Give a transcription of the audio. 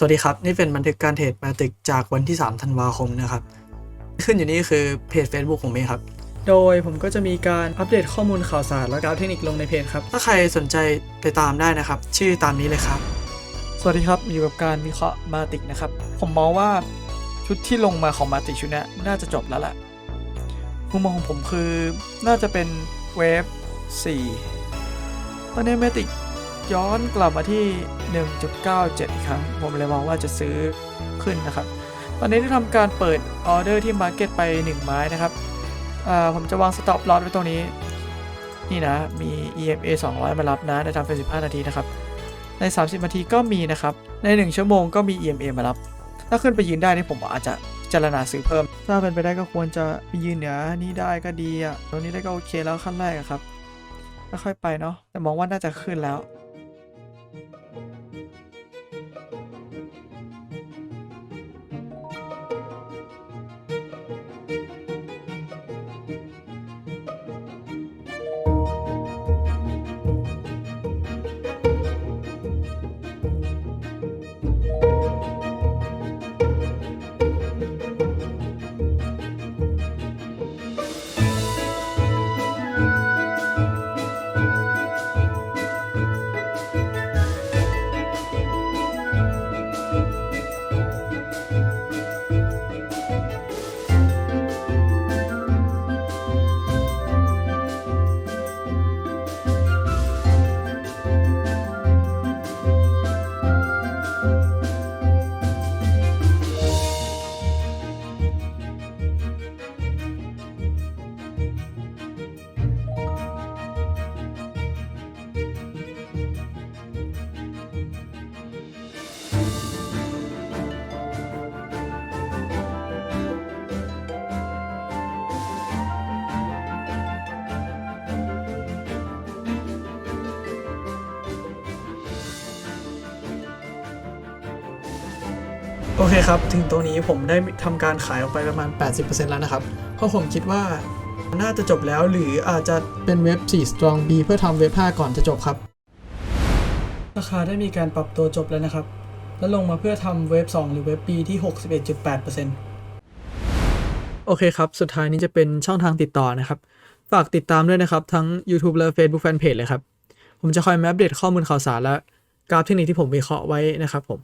สวัสดีครับ นี่เป็นบันทึกการเทรดมาติกจากวันที่ 3 ธันวาคมนะครับ ขึ้นอยู่นี่คือเพจ Facebook ผมเองครับ โดยผมก็จะมีการอัปเดตข้อมูลข่าวสารและกราฟเทคนิคลงในเพจครับ ถ้าใครสนใจไปตามได้นะครับ ชื่อตามนี้เลยครับ สวัสดีครับอยู่กับการวิเคราะห์มาติกนะครับ ผมมองว่าชุดที่ลงมาของมาติกชุดนี้น่าจะจบแล้วแหละมุมมองของผมคือน่าจะเป็นเวฟ4ตอนนี้มาติก ย้อนกลับมาที่ 1.97 อีกครั้ง ผมเลยมองว่าจะซื้อขึ้นนะครับ ตอนนี้ได้ทำการเปิดออเดอร์ที่มาร์เก็ตไป 1 ไม้นะครับอ่าผมจะวางสต็อปลอสไว้ตรงนี้ นี่นะ มี EMA 200 มารับนะได้ทำเป็น 15 นาทีนะครับ ใน 30 นาทีก็มีนะครับ ใน 1 ชั่วโมงก็มี EMA มารับ ถ้าขึ้นไปยืนได้นี่ผมอาจจะจารณาซื้อเพิ่ม ถ้าเป็นไปได้ก็ควรจะไปยืนเหนือนี่ได้ก็ดีอะตรงนี้ได้ก็โอเคแล้วขั้นแรกครับค่อยๆไปเนาะแต่มองว่าน่าจะขึ้นแล้ว โอเคครับ ถึงตัวนี้ผมได้ทำการขายออกไปประมาณ 80%แล้วนะครับ เพราะผมคิดว่าน่าจะจบแล้วหรืออาจจะเป็นเว็บ 4 Strong B เพื่อทำเว็บ 5 ก่อนจะจบครับ ราคาได้มีการปรับตัวจบแล้วนะครับ แล้วลงมาเพื่อทำเว็บ 2 หรือเว็บ B ที่ 61.8%โอเคครับ สุดท้ายนี้จะเป็นช่องทางติดต่อนะครับ ฝากติดตามด้วยนะครับ ทั้ง YouTube และ Facebook Fanpage เลยครับ ผมจะคอยมาอัปเดตข้อมูลข่าวสารและกราฟเทคนิคที่ผมวิเคราะห์ไว้นะครับผม